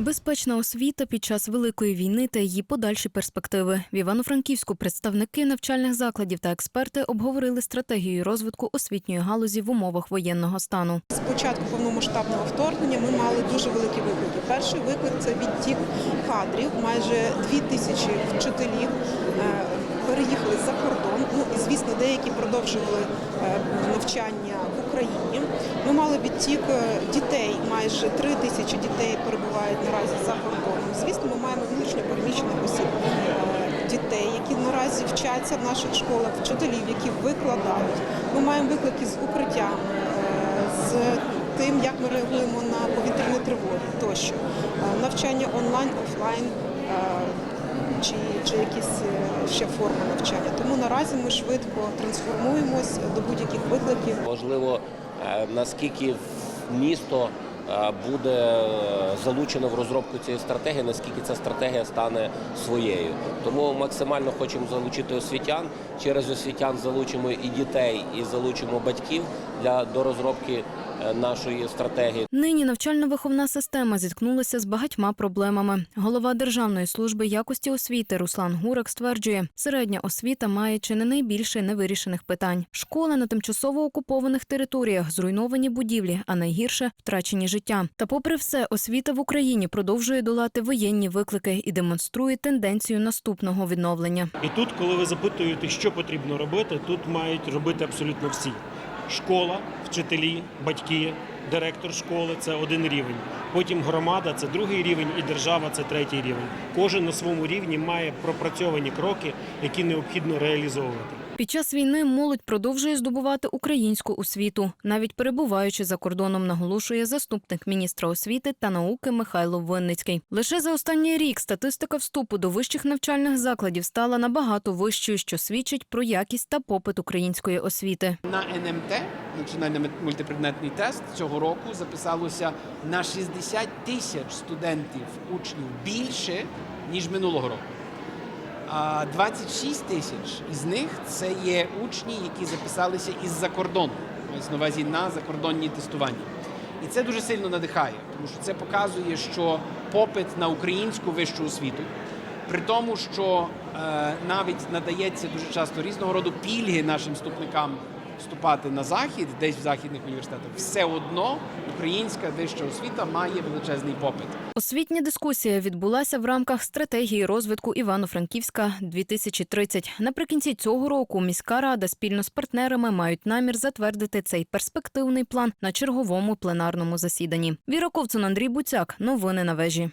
Безпечна освіта під час великої війни та її подальші перспективи. В Івано-Франківську представники навчальних закладів та експерти обговорили стратегію розвитку освітньої галузі в умовах воєнного стану. З початку повномасштабного вторгнення ми мали дуже великі виклики. Перший виклик це відтік кадрів. Майже дві тисячі вчителів е, переїхали за кордон. Ну і звісно, деякі продовжували е, навчання в Україні. Ми відтік е, дітей. Майже три тисячі дітей перебувають наразі за кордоном. Звісно, ми маємо внутрішньо переміщених осіб е, дітей, які наразі вчаться в наших школах, вчителів, які викладають. Ми маємо виклики з укриттями, е, з тим, як ми реагуємо на повітряні тривоги тощо. Навчання онлайн, офлайн чи, чи якісь ще форми навчання. Тому наразі ми швидко трансформуємось до будь-яких викликів. Можливо, наскільки місто е, буде е, залучено в розробку цієї стратегії, наскільки ця стратегія стане своєю. Тому максимально хочемо залучити освітян. Через освітян залучимо і дітей, і залучимо батьків для до розробки е, нашої стратегії. Нині навчально-виховна система зіткнулася з багатьма проблемами. Голова Державної служби якості освіти Руслан Гурак стверджує, середня освіта має чи не найбільше невирішених питань. Школи на тимчасово окупованих територіях, зруйновані будівлі, а найгірше втрачені життя. Та, попри все, освіта в Україні продовжує долати воєнні виклики і демонструє тенденцію наступного відновлення. І тут, коли ви запитуєте, що потрібно робити, тут мають робити абсолютно всі: школа, вчителі, батьки, директор школи це один рівень. Потім громада це другий рівень, і держава це третій рівень. Кожен на своєму рівні має пропрацьовані кроки, які необхідно реалізовувати. Під час війни молодь продовжує здобувати українську освіту, навіть перебуваючи за кордоном, наголошує заступник міністра освіти та науки Михайло Винницький. Лише за останній рік статистика вступу до вищих навчальних закладів стала набагато вищою, що свідчить про якість та попит української освіти. На НМТ, національний мультипредметний тест, цього року записалося на 60 тисяч студентів, учнів більше, ніж минулого року. А 26 тисяч із них це є учні, які записалися із-за кордону, на увазі на закордонні тестування. І це дуже сильно надихає, тому що це показує, що попит на українську вищу освіту, при тому, що е, навіть надається дуже часто різного роду пільги нашим вступникам вступати на захід, десь в західних університетах, все одно українська вища освіта має величезний попит. Освітня дискусія відбулася в рамках стратегії розвитку Івано-Франківська 2030. Наприкінці цього року міська рада спільно з партнерами мають намір затвердити цей перспективний план на черговому пленарному засіданні. Віра Ковцун, Андрій Буцяк. Новини на вежі.